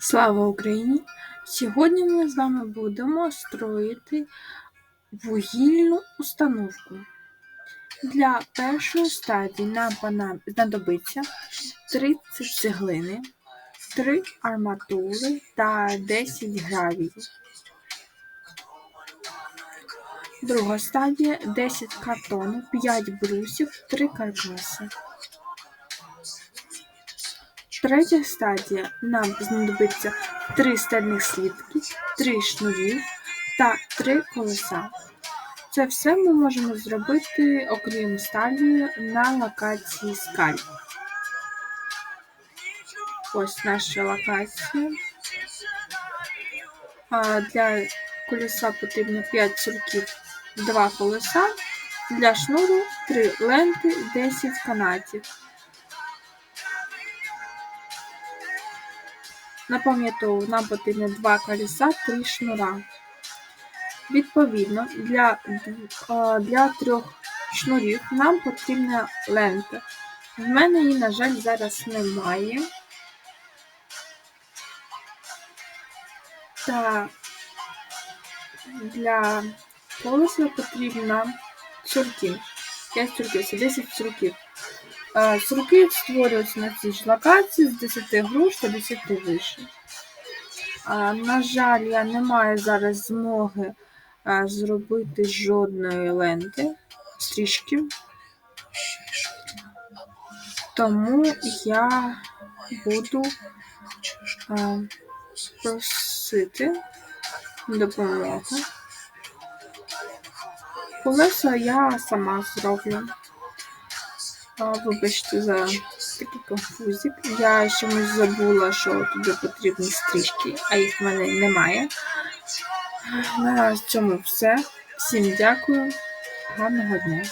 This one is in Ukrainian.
Слава Україні! Сьогодні ми з вами будемо строїти вугільну установку. Для першої стадії нам знадобиться 30 цеглини, 3 арматури та 10 гравію. Друга стадія 10 картону, 5 брусів, 3 каркаси. Третя стадія нам знадобиться 3 стальних слідки, 3 шнурі та 3 колеса. Це все ми можемо зробити, окрім сталі, на локації скаль. Ось наша локація. Для колеса потрібно 5 цурків, 2 колеса. Для шнуру 3 ленти, 10 канатів. Напам'ятовую, нам потрібно 2 колеса, 3 шнура. Відповідно, для, для трьох шнурів нам потрібна лента. В мене її, на жаль, зараз немає. Та для колеса потрібно цурки. 5 цурків, це 10 цурків. Цурки створюються на цій ж локації з 10 груш та 10 вишень. На жаль, я не маю зараз змоги зробити жодної ленти, стрічки. Тому я буду просити допомоги. Колеса я сама зроблю. Вибачте за такі конфузі. Я чомусь забула, що туди потрібні стрічки, а їх в мене немає. На цьому все. Всім дякую. Гарного дня.